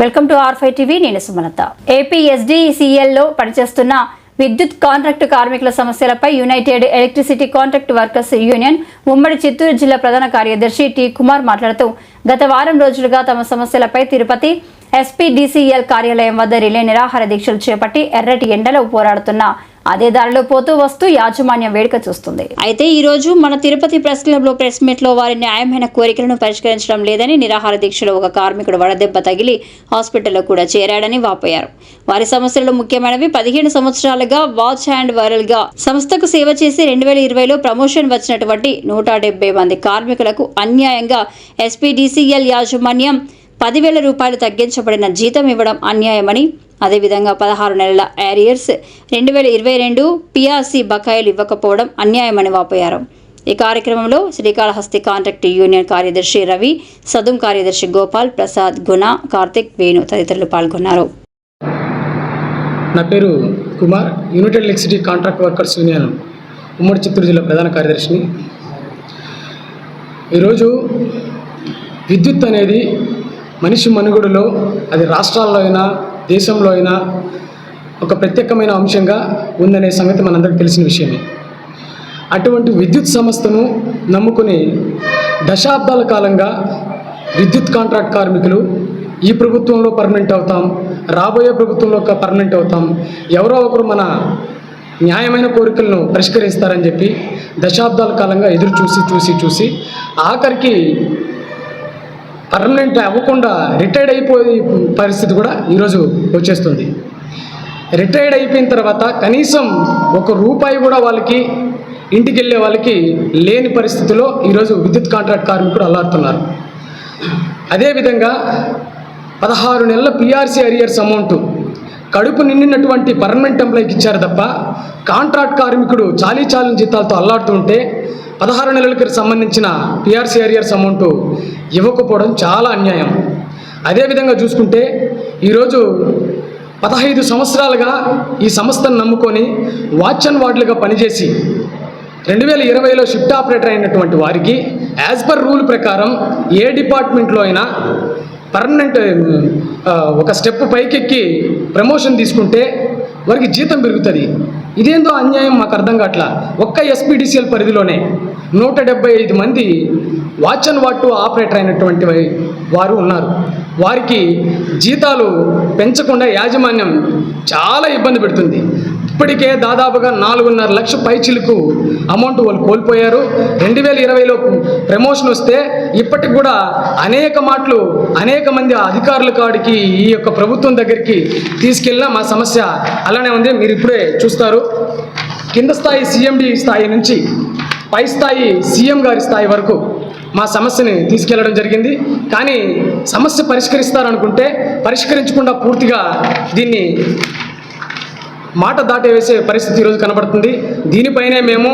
Welcome to R five TV నేను Sumalatha. AP ఎస్డీసీఎల్లో పనిచేస్తున్న విద్యుత్ కాంట్రాక్టు కార్మికుల సమస్యలపై united electricity contract workers union ఉమ్మడి చిత్తూరు జిల్లా ప్రధాన కార్యదర్శి టి కుమార్ మాట్లాడుతూ గత వారం రోజులుగా తమ సమస్యలపై తిరుపతి ఎస్పీడీసీఎల్ కార్యాలయం వద్ద రిలే నిరాహార దీక్షలు చేపట్టి ఎర్రటి ఎండలో పోరాడుతున్న అదే దారిలో పోతూ వస్తూ యాజమాన్యం వేడుక చూస్తుంది. అయితే ఈ రోజు మన తిరుపతి ప్రెస్ క్లబ్లో ప్రెస్ మీట్లో వారి న్యాయమైన కోరికలను పరిష్కరించడం లేదని నిరాహార దీక్షలో ఒక కార్మికుడు వడదెబ్బ తగిలి హాస్పిటల్లో కూడా చేరాడని వాపోయారు. వారి సమస్యలలో ముఖ్యమైనవి. పదిహేను సంవత్సరాలుగా వాచ్ హ్యాండ్ వైరల్గా సంస్థకు సేవ చేసి రెండు వేల ఇరవైలో ప్రమోషన్ వచ్చినటువంటి నూట డెబ్బై మంది కార్మికులకు అన్యాయంగా ఎస్పీడీసీఎల్ యాజమాన్యం పదివేల రూపాయలు తగ్గించబడిన జీతం ఇవ్వడం అన్యాయమని అదేవిధంగా పదహారు నెలల ఏరియర్స్ రెండు వేల ఇరవై రెండు పిఆర్సీ బకాయిలు ఇవ్వకపోవడం అన్యాయమని వాపోయారు. ఈ కార్యక్రమంలో శ్రీకాళహస్తి కాంట్రాక్ట్ యూనియన్ కార్యదర్శి రవి సదుం కార్యదర్శి గోపాల్ ప్రసాద్ గుణ కార్తిక్ వేణు తదితరులు పాల్గొన్నారు. నా పేరు Kumar united electricity contract workers union ఉమ్మడి చిత్తూరు జిల్లా ప్రధాన కార్యదర్శిని. ఈరోజు విద్యుత్ అనేది మనిషి మనుగడలో అది రాష్ట్రాల్లో అయినా దేశంలో అయినా ఒక ప్రత్యేకమైన అంశంగా ఉందనే సంగతి మనందరికీ తెలిసిన విషయమే. అటువంటి విద్యుత్ సంస్థను నమ్ముకుని దశాబ్దాల కాలంగా విద్యుత్ కాంట్రాక్ట్ కార్మికులు ఈ ప్రభుత్వంలో పర్మనెంట్ అవుతాం రాబోయే ప్రభుత్వంలో ఒక పర్మనెంట్ అవుతాం ఎవరో ఒకరు మన న్యాయమైన కోరికలను పరిష్కరిస్తారని చెప్పి దశాబ్దాల కాలంగా ఎదురు చూసి చూసి చూసి ఆఖరికి పర్మనెంట్ అవ్వకుండా రిటైర్డ్ అయిపోయే పరిస్థితి కూడా ఈరోజు వచ్చేస్తుంది. రిటైర్డ్ అయిపోయిన తర్వాత కనీసం ఒక రూపాయి కూడా వాళ్ళకి ఇంటికి వెళ్ళే వాళ్ళకి లేని పరిస్థితిలో ఈరోజు విద్యుత్ కాంట్రాక్ట్ కార్మికులు అల్లాడుతున్నారు. అదేవిధంగా పదహారు నెలల పిఆర్సీ అరియర్స్ అమౌంట్ కడుపు నిండినటువంటి పర్మనెంట్ ఎంప్లాయ్కి ఇచ్చారు తప్ప కాంట్రాక్ట్ కార్మికుడు చాలీ చాలని జీతాలతో అల్లాడుతుంటే పదహారు నెలలకి సంబంధించిన పిఆర్సీ అరియర్స్ అమౌంట్ ఇవ్వకపోవడం చాలా అన్యాయం. అదేవిధంగా చూసుకుంటే ఈరోజు పదహైదు సంవత్సరాలుగా ఈ సంస్థను నమ్ముకొని వాచ్ అండ్ వార్డులుగా పనిచేసి రెండు వేల ఇరవైలో షిఫ్ట్ ఆపరేటర్ అయినటువంటి వారికి యాజ్ పర్ రూల్ ప్రకారం ఏ డిపార్ట్మెంట్లో అయినా పర్మనెంట్ ఒక స్టెప్ పైకెక్కి ప్రమోషన్ తీసుకుంటే వారికి జీతం పెరుగుతుంది. ఇదేందో అన్యాయం మాకు అర్థం కావట్లా? ఒక్క ఎస్పీడీసీఎల్ పరిధిలోనే నూట డెబ్బై ఐదు మంది వాచ్ అండ్ వాట్ ఆపరేటర్ అయినటువంటి వారు ఉన్నారు. వారికి జీతాలు పెంచకుండా యాజమాన్యం చాలా ఇబ్బంది పెడుతుంది. ఇప్పటికే దాదాపుగా నాలుగున్నర లక్ష పైచిలకు అమౌంట్ వాళ్ళు కోల్పోయారు. రెండు వేల ఇరవైలో ప్రమోషన్ వస్తే ఇప్పటికి కూడా అనేక మాటలు అనేక మంది అధికారుల కాడికి ఈ యొక్క ప్రభుత్వం దగ్గరికి తీసుకెళ్ళినా మా సమస్య అలానే ఉంది. మీరు ఇప్పుడే చూస్తారు. కింద స్థాయి సీఎండి స్థాయి నుంచి పై స్థాయి సీఎం గారి స్థాయి వరకు మా సమస్యని తీసుకెళ్ళడం జరిగింది. కానీ సమస్య పరిష్కరిస్తారనుకుంటే పరిష్కరించకుండా పూర్తిగా దీన్ని మాట దాటి వేసే పరిస్థితి ఈరోజు కనబడుతుంది. దీనిపైనే మేము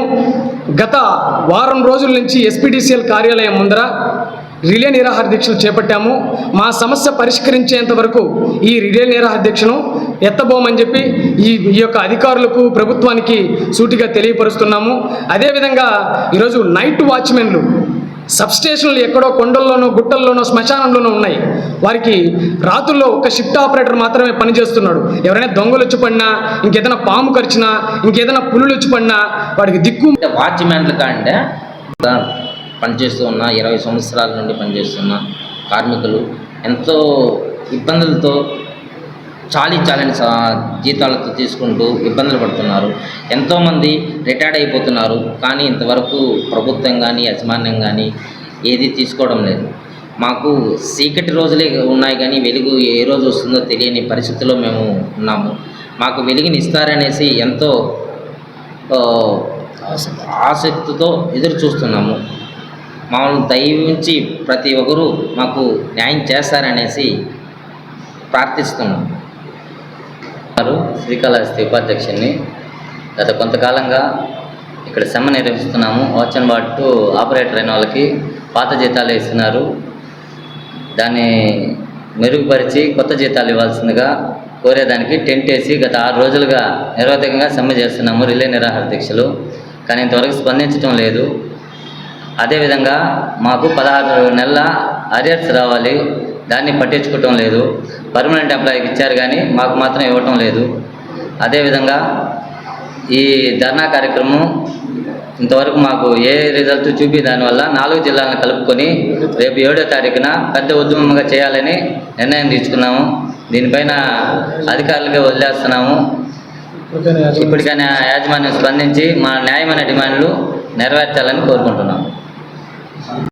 గత వారం రోజుల నుంచి ఎస్పీడీసీఎల్ కార్యాలయం ముందర రిలే నిరాహార దీక్షలు చేపట్టాము. మా సమస్య పరిష్కరించేంత వరకు ఈ రిలే నిరాహార దీక్షను ఎత్తబోమని చెప్పి ఈ ఈ యొక్క అధికారులకు ప్రభుత్వానికి సూటిగా తెలియపరుస్తున్నాము. అదేవిధంగా ఈరోజు నైట్ వాచ్మెన్లు సబ్స్టేషన్లు ఎక్కడో కొండల్లోనో గుట్టల్లోనో శ్మశానంలోనో ఉన్నాయి. వారికి రాత్రుల్లో ఒక షిఫ్ట్ ఆపరేటర్ మాత్రమే పనిచేస్తున్నాడు. ఎవరైనా దొంగలు వచ్చి పడినా ఇంకేదైనా పాము కరిచినా ఇంకేదైనా పులులు వచ్చి పడినా వాడికి దిక్కు అంటే వాచ్మెన్లు కంటే పనిచేస్తూ ఉన్న ఇరవై సంవత్సరాల నుండి పనిచేస్తున్న కార్మికులు ఎంతో ఇబ్బందులతో చాలీ చాలని జీతాలతో తీసుకుంటూ ఇబ్బందులు పడుతున్నారు. ఎంతోమంది రిటైర్డ్ అయిపోతున్నారు. కానీ ఇంతవరకు ప్రభుత్వం కానీ యజమాన్యం కానీ ఏది తీసుకోవడం లేదు. మాకు చీకటి రోజులే ఉన్నాయి కానీ వెలుగు ఏ రోజు వస్తుందో తెలియని పరిస్థితిలో మేము ఉన్నాము. మాకు వెలుగుని ఇస్తారనేసి ఎంతో ఆసక్తితో ఎదురు చూస్తున్నాము. మమ్మల్ని దయవించి ప్రతి ఒక్కరూ మాకు న్యాయం చేస్తారనేసి ప్రార్థిస్తున్నాము. ఉన్నారు శ్రీకాళహస్తి ఉపాధ్యక్షుడిని. గత కొంతకాలంగా ఇక్కడ సమ్మె నిర్వహిస్తున్నాము. వాచ్ అండ్ వాట్ ఆపరేటర్ అయిన వాళ్ళకి పాత జీతాలు ఇస్తున్నారు. దాన్ని మెరుగుపరిచి కొత్త జీతాలు ఇవ్వాల్సిందిగా కోరేదానికి టెంట్ వేసి గత ఆరు రోజులుగా నిరవధికంగా సమ్మె చేస్తున్నాము రిలే నిరాహార దీక్షలు. కానీ ఇంతవరకు స్పందించడం లేదు. అదేవిధంగా మాకు పదహారు నెలల అరియర్స్ రావాలి. దాన్ని పట్టించుకోవటం లేదు. పర్మనెంట్ ఎంప్లాయీకి ఇచ్చారు కానీ మాకు మాత్రం ఇవ్వటం లేదు. అదేవిధంగా ఈ ధర్నా కార్యక్రమం ఇంతవరకు మాకు ఏ రిజల్ట్ చూపి దానివల్ల నాలుగు జిల్లాలను కలుపుకొని రేపు ఏడో తారీఖున పెద్ద ఉద్యమంగా చేయాలని నిర్ణయం తీసుకున్నాము. దీనిపైన అధికారులకే వదిలేస్తున్నాము. ఇప్పటికైనా యాజమాన్యం స్పందించి మా న్యాయమైన డిమాండ్లు నెరవేర్చాలని కోరుకుంటున్నాము.